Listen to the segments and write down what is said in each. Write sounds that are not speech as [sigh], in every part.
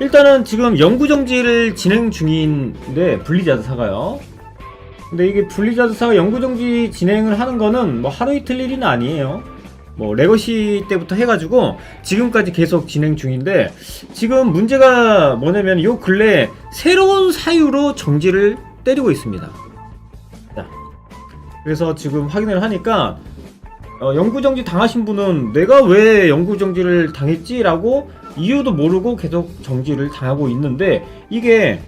일단은 지금 연구 정지를 진행 중인데 블리자드사가요. 근데 이게 블리자드사가 연구 정지 진행을 하는 거는 뭐 하루 이틀 일은 아니에요. 뭐 레거시 때부터 해가지고 지금까지 계속 진행 중인데 지금 문제가 뭐냐면 요 근래 새로운 사유로 정지를 때리고 있습니다. 자, 그래서 지금 확인을 하니까 어, 영구정지 당하신 분은 내가 왜 영구정지를 당했지라고 이유도 모르고 계속 정지를 당하고 있는데 이게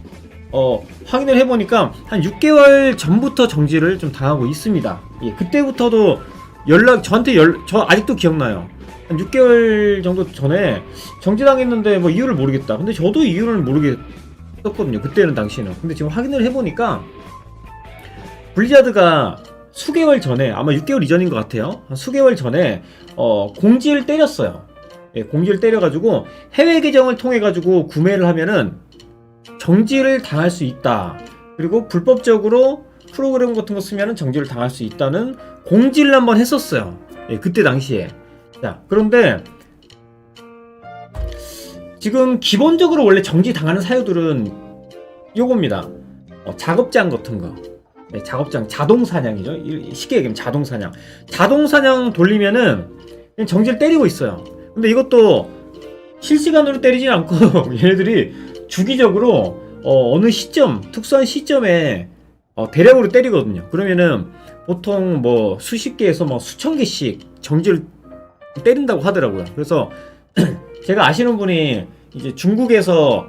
어, 확인을 해보니까 한 6개월 전부터 정지를 좀 당하고 있습니다. 예, 그때부터도 연락 저한테 연, 저 아직도 기억나요. 한 6개월 정도 전에 정지당했는데 뭐 이유를 모르겠다. 근데 저도 이유를 모르겠었거든요. 그때는 당시에는. 근데 지금 확인을 해보니까 블리자드가 수개월 전에 아마 6개월 이전인 것 같아요. 한 수개월 전에 어, 공지를 때렸어요. 예, 공지를 때려가지고 해외 계정을 통해 가지고 구매를 하면은 정지를 당할 수 있다. 그리고 불법적으로 프로그램 같은 거 쓰면은 정지를 당할 수 있다는 공지를 한번 했었어요. 예, 그때 당시에. 자, 그런데 지금 기본적으로 원래 정지 당하는 사유들은 요겁니다. 어, 작업장 같은 거. 네, 작업장 자동 사냥이죠. 이- 쉽게 얘기하면 자동 사냥. 자동 사냥 돌리면은 정지를 때리고 있어요. 근데 이것도 실시간으로 때리진 않고 [laughs] 얘네들이 주기적으로 어, 느 시점, 특수한 시점에 어, 대량으로 때리거든요. 그러면은 보통 뭐 수십 개에서 뭐 수천 개씩 정지를 때린다고 하더라고요. 그래서 [clears throat] 제가 아시는 분이 이제 중국에서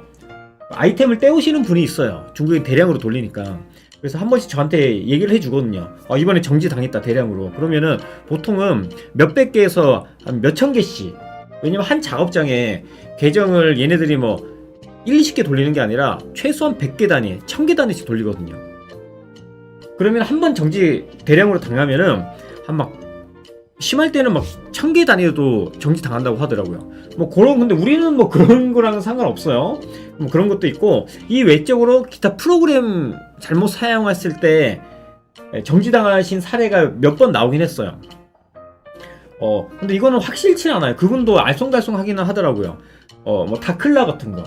아이템을 떼오시는 분이 있어요. 중국에 대량으로 돌리니까. 그래서 한 번씩 저한테 얘기를 해주거든요. 어, 이번에 정지 당했다 대량으로. 그러면은 보통은 몇백 개에서 한 몇천 개씩. 왜냐면 한 작업장에 계정을 얘네들이 뭐 1, 20개 돌리는 게 아니라 최소한 100개 단위, 1000개 단위씩 돌리거든요. 그러면 한 번 정지 대량으로 당하면은 한 막 심할 때는 막 1000개 단위도 정지 당한다고 하더라고요. 뭐 그런 근데 우리는 뭐 그런 거랑은 상관없어요. 뭐 그런 것도 있고 이 외적으로 기타 프로그램 잘못 사용했을 때 정지당하신 사례가 몇 번 나오긴 했어요. 어 근데 이거는 확실치 않아요. 그분도 알쏭달쏭 하기는 하더라고요. 어 뭐 다클라 같은 거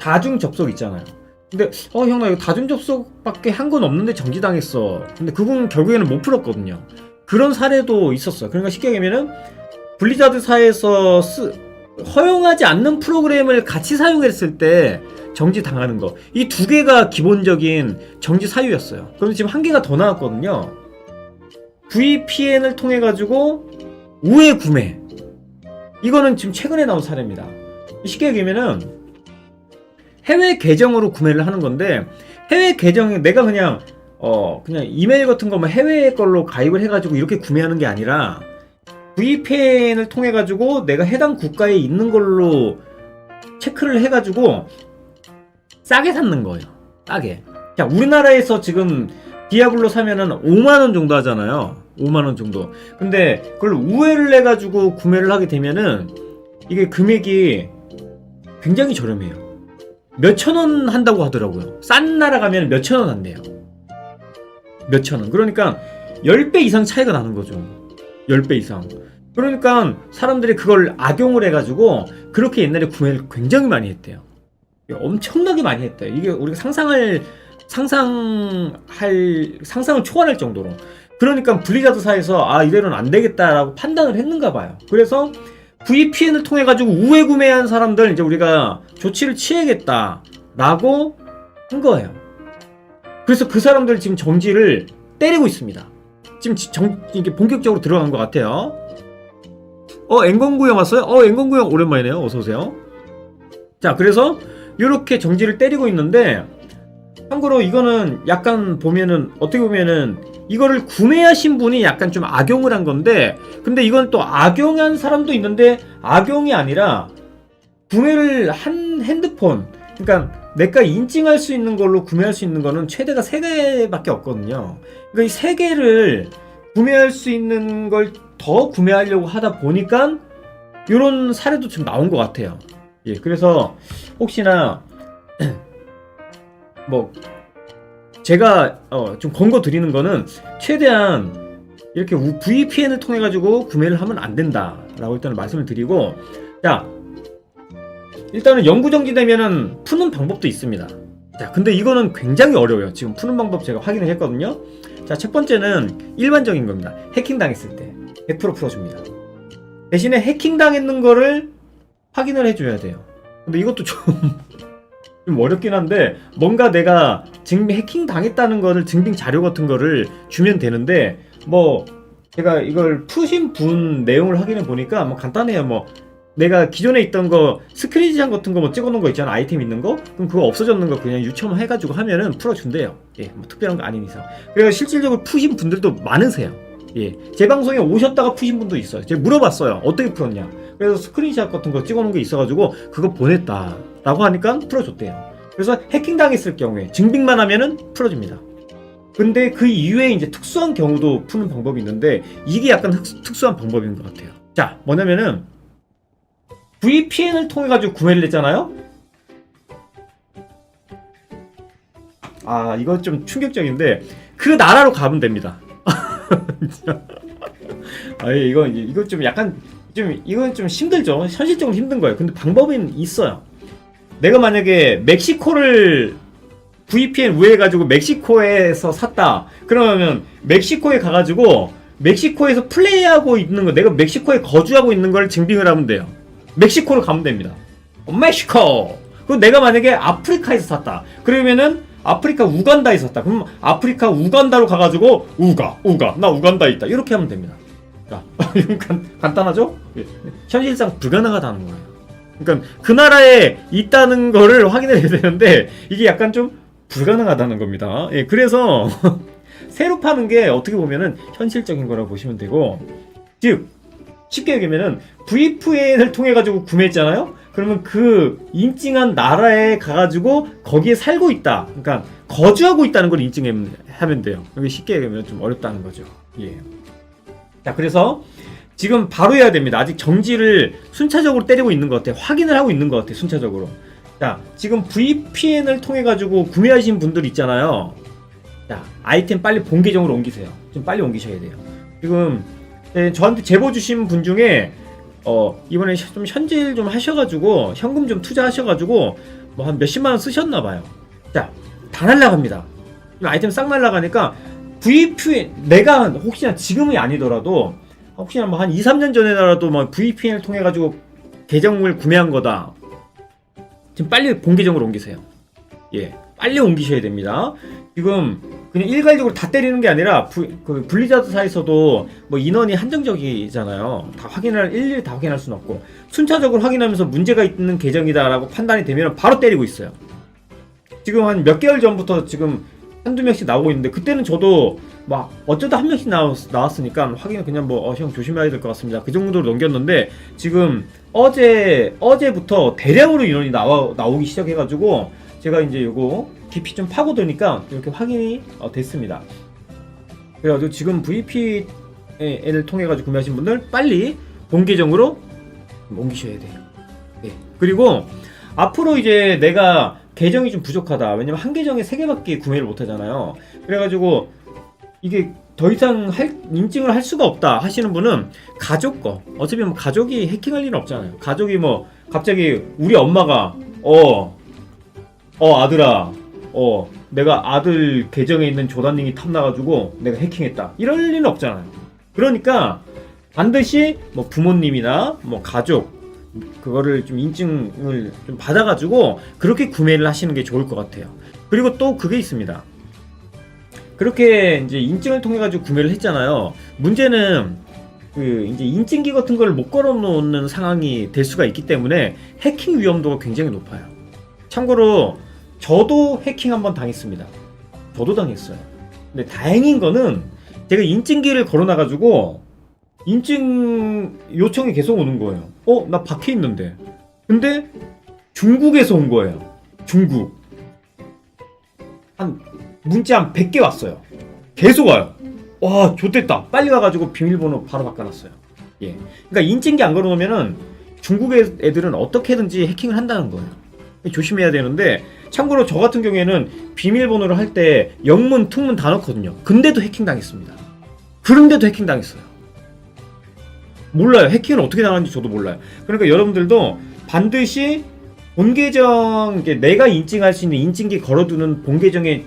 다중 접속 있잖아요. 근데 어 형 나 이거 다중 접속밖에 한 건 없는데 정지당했어. 근데 그분 결국에는 못 풀었거든요. 그런 사례도 있었어요. 그러니까 쉽게 얘기하면은 블리자드 사에서 쓰, 허용하지 않는 프로그램을 같이 사용했을 때 정지 당하는 거. 이 두 개가 기본적인 정지 사유였어요. 그런데 지금 한 개가 더 나왔거든요. VPN을 통해 가지고 우회 구매. 이거는 지금 최근에 나온 사례입니다. 쉽게 얘기하면은 해외 계정으로 구매를 하는 건데 해외 계정에 내가 그냥 어 그냥 이메일 같은 거뭐 해외 걸로 가입을 해가지고 이렇게 구매하는 게 아니라 VPN을 통해 가지고 내가 해당 국가에 있는 걸로 체크를 해가지고 싸게 샀는 거예요. 싸게. 자 우리나라에서 지금 디아블로 사면은 5만 원 정도 하잖아요. 5만 원 정도. 근데 그걸 우회를 해가지고 구매를 하게 되면은 이게 금액이 굉장히 저렴해요. 몇천 원 한다고 하더라고요. 싼 나라 가면 몇천 원 한대요. 몇천 원. 그러니까 10배 이상 차이가 나는 거죠. 10배 이상. 그러니까 사람들이 그걸 악용을 해가지고 그렇게 옛날에 구매를 굉장히 많이 했대요. 엄청나게 많이 했대요. 이게 우리가 상상할, 상상할, 상상을 초월할 정도로. 그러니까 블리자드사에서 아, 이대로는 안 되겠다라고 판단을 했는가 봐요. 그래서 VPN을 통해 가지고 우회 구매한 사람들 이제 우리가 조치를 취해야겠다라고 한 거예요. 그래서 그 사람들 지금 정지를 때리고 있습니다. 지금 지- 정, 이게 본격적으로 들어간 것 같아요. 어, 앵건구 형 왔어요? 어, 앵건구 형 오랜만이네요. 어서 오세요. 자, 그래서 이렇게 정지를 때리고 있는데 참고로 이거는 약간 보면은 어떻게 보면은 이거를 구매하신 분이 약간 좀 악용을 한 건데 근데 이건 또 악용한 사람도 있는데 악용이 아니라 구매를 한 핸드폰 그러니까 내가 인증할 수 있는 걸로 구매할 수 있는 거는 최대가 3개밖에 없거든요. 그러니까 이 3개를 구매할 수 있는 걸 더 구매하려고 하다 보니까 이런 사례도 좀 나온 것 같아요. 예, 그래서 혹시나 [clears throat] 뭐 제가 어, 좀 권고 드리는 거는 최대한 이렇게 우- VPN을 통해 가지고 구매를 하면 안 된다라고 일단 말씀을 드리고 자 일단은 영구 정지되면은 푸는 방법도 있습니다. 자, 근데 이거는 굉장히 어려워요. 지금 푸는 방법 제가 확인을 했거든요. 자, 첫 번째는 일반적인 겁니다. 해킹 당했을 때 100% 풀어줍니다. 대신에 해킹 당했는 거를 확인을 해줘야 돼요. 근데 이것도 좀, 좀 어렵긴 한데 뭔가 내가 증명 해킹 당했다는 거를 증빙 자료 같은 거를 주면 되는데 뭐 제가 이걸 푸신 분 내용을 확인해 보니까 뭐 간단해요. 뭐 내가 기존에 있던 거 스크린샷 같은 거 뭐 찍어놓은 거 있잖아 아이템 있는 거 그럼 그거 없어졌는 거 그냥 유첨 해가지고 하면은 풀어준대요. 예, 뭐 특별한 거 아닌 이상. 그래서 실질적으로 푸신 분들도 많으세요. 예, 제 방송에 오셨다가 푸신 분도 있어요. 제가 물어봤어요. 어떻게 풀었냐. 그래서 스크린샷 같은 거 찍어놓은 게 있어가지고 그거 보냈다 라고 하니까 풀어줬대요. 그래서 해킹 당했을 경우에 증빙만 하면은 풀어줍니다. 근데 그 이외에 이제 특수한 경우도 푸는 방법이 있는데 이게 약간 흑- 특수한 방법인 것 같아요. 자, 뭐냐면은 VPN을 통해 가지고 구매를 했잖아요. 아, 이거 좀 충격적인데 그 나라로 가면 됩니다. [laughs] 아, 이거 이거 좀 약간 좀 이건 좀 힘들죠. 현실적으로 힘든 거예요. 근데 방법은 있어요. 내가 만약에 멕시코를 VPN 우회해가지고 멕시코에서 샀다. 그러면 멕시코에 가가지고 멕시코에서 플레이하고 있는 거, 내가 멕시코에 거주하고 있는 걸 증빙을 하면 돼요. 멕시코로 가면 됩니다. 어, 멕시코. 그리고 내가 만약에 아프리카에서 샀다. 그러면은 아프리카 우간다에 샀다. 그럼 아프리카 우간다로 가가지고 우가, 우가, 나 우간다에 있다. 이렇게 하면 됩니다. 자, [laughs] 간, 간단하죠? 예. 현실상 불가능하다는 거예요. 그러니까 그 나라에 있다는 거를 확인을 해야 되는데 이게 약간 좀 불가능하다는 겁니다. 예, 그래서 [laughs] 새로 파는 게 어떻게 보면은 현실적인 거라고 보시면 되고 즉 쉽게 얘기하면은 VPN을 통해 가지고 구매했잖아요. 그러면 그 인증한 나라에 가가지고 거기에 살고 있다. 그러니까 거주하고 있다는 걸 인증하면 돼요. 여기 쉽게 얘기하면 좀 어렵다는 거죠. 예. 자, 그래서 지금 바로 해야 됩니다. 아직 정지를 순차적으로 때리고 있는 것 같아요. 확인을 하고 있는 것 같아요. 순차적으로. 자, 지금 VPN을 통해 가지고 구매하신 분들 있잖아요. 자, 아이템 빨리 본 계정으로 옮기세요. 좀 빨리 옮기셔야 돼요. 지금 네, 저한테 제보 주신 분 중에 어, 이번에 좀 현질 좀 하셔가지고 현금 좀 투자하셔가지고 뭐 한 몇십만 원 쓰셨나 봐요. 자, 다 날라갑니다. 이 아이템 싹 날라가니까 VPN 내가 혹시나 지금이 아니더라도 혹시나 뭐 한 2, 3년 전에라도 뭐 VPN을 통해 가지고 계정을 구매한 거다. 지금 빨리 본 계정으로 옮기세요. 예, 빨리 옮기셔야 됩니다. 지금 그냥 일괄적으로 다 때리는 게 아니라 부, 그 분리자드사에서도 뭐 인원이 한정적이잖아요. 다 확인할 일일이 다 확인할 수는 없고 순차적으로 확인하면서 문제가 있는 계정이다라고 판단이 되면 바로 때리고 있어요. 지금 한 몇 개월 전부터 지금 한두 명씩 나오고 있는데 그때는 저도 막 어쩌다 한 명씩 나왔, 나왔으니까 확인은 그냥 뭐형 조심해야 될 것 같습니다. 그 정도로 넘겼는데 지금 어제 어제부터 대량으로 인원이 나와 나오기 시작해가지고 제가 이제 요거 깊이 좀 파고드니까 이렇게 확인이 어, 됐습니다. 그래가지고 지금 VPN을 통해 가지고 구매하신 분들 빨리 본 계정으로 옮기셔야 돼요. 네. 그리고 앞으로 이제 내가 계정이 좀 부족하다. 왜냐면 한 계정에 세 개밖에 구매를 못 하잖아요. 그래가지고 이게 더 이상 할, 인증을 할 수가 없다 하시는 분은 가족 거. 어차피 뭐 가족이 해킹할 일은 없잖아요. 가족이 뭐 갑자기 우리 엄마가 어, 어 아들아, 어 내가 아들 계정에 있는 조단링이 탐나가지고 내가 해킹했다. 이럴 일은 없잖아요. 그러니까 반드시 뭐 부모님이나 뭐 가족 그거를 좀 인증을 좀 받아가지고 그렇게 구매를 하시는 게 좋을 것 같아요. 그리고 또 그게 있습니다. 그렇게 이제 인증을 통해 가지고 구매를 했잖아요. 문제는 그 이제 인증기 같은 걸 못 걸어 놓는 상황이 될 수가 있기 때문에 해킹 위험도가 굉장히 높아요. 참고로 저도 해킹 한번 당했습니다. 저도 당했어요. 근데 다행인 거는 제가 인증기를 걸어 놔 가지고 인증 요청이 계속 오는 거예요. 어, 나 밖에 있는데. 근데 중국에서 온 거예요. 중국. 한 문자 한 100개 왔어요. 계속 와요. 와, 좋됐다. 빨리 가가지고 비밀번호 바로 바꿔놨어요. 예. 그러니까 인증기 안 걸어놓으면은 중국의 애들은 어떻게든지 해킹을 한다는 거예요. 조심해야 되는데 참고로 저 같은 경우에는 비밀번호를 할 때 영문, 특문 다 넣거든요. 근데도 해킹 당했습니다. 그런데도 해킹 당했어요. 몰라요. 해킹은 어떻게 당하는지 저도 몰라요. 그러니까 여러분들도 반드시 본 계정 내가 인증할 수 있는 인증기 걸어두는 본 계정의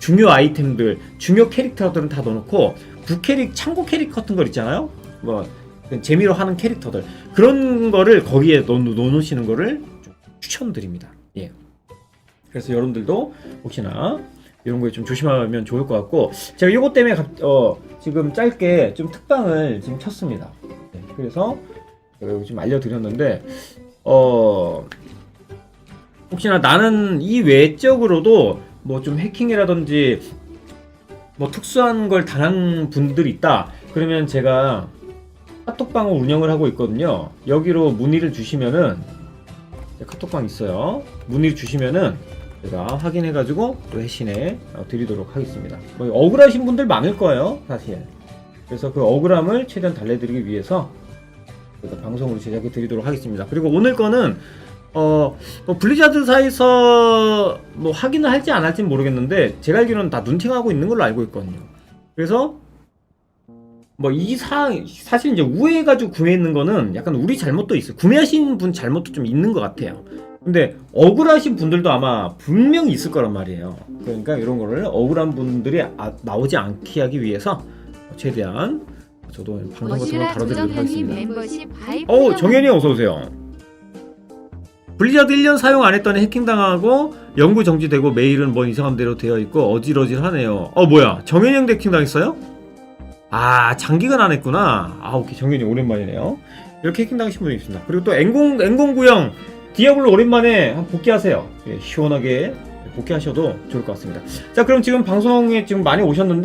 중요 아이템들, 중요 캐릭터들은 다 넣어놓고 부캐릭, 참고 캐릭 같은 거 있잖아요. 뭐 재미로 하는 캐릭터들 그런 거를 거기에 넣, 넣어놓으시는 거를 좀 추천드립니다. 예. 그래서 여러분들도 혹시나 이런 거에 좀 조심하면 좋을 것 같고 제가 이것 때문에 갑- 어, 지금 짧게 좀 특방을 지금 켰습니다. 네, 그래서 제가 여기 좀 알려드렸는데 어 혹시나 나는 이 외적으로도 뭐 좀 해킹이라든지 뭐 특수한 걸 당한 분들이 있다. 그러면 제가 카톡방을 운영을 하고 있거든요. 여기로 문의를 주시면은 네, 카톡방 있어요. 문의를 주시면은 제가 확인해가지고 또 회신해 어, 드리도록 하겠습니다 뭐 억울하신 분들 많을 거예요 사실 그래서 그 억울함을 최대한 달래드리기 위해서 방송으로 제작해 드리도록 하겠습니다 그리고 오늘 거는 어, 뭐 블리자드사에서 뭐 확인을 할지 안 할지는 모르겠는데 제가 알기로는 다 눈팅하고 있는 걸로 알고 있거든요. 그래서 뭐 이 사항 사실 이제 우회해가지고 구매했는 거는 약간 우리 잘못도 있어요. 구매하신 분 잘못도 좀 있는 것 같아요. 근데 억울하신 분들도 아마 분명히 있을 거란 말이에요. 그러니까 이런 거를 억울한 분들이 아- 나오지 않게 하기 위해서 최대한 저도 방송 같은 거 머시라 다뤄드리도록 하겠습니다. 어, 정현이 어서 오세요. 블리자드 1년 사용 안 했더니 해킹당하고 연구 정지되고 메일은 뭔 이상한 대로 되어 있고 어질어질하네요. 어 뭐야? 정현이 형도 해킹당했어요? 아 장기간 안 했구나. 아 오케이 정현이 오랜만이네요. 이렇게 해킹당하신 분이 있습니다. 그리고 또 N0 N09형 디아블로 오랜만에 한번 복귀하세요. 예, 시원하게 복귀하셔도 좋을 것 같습니다. 자 그럼 지금 방송에 지금 많이 오셨는데.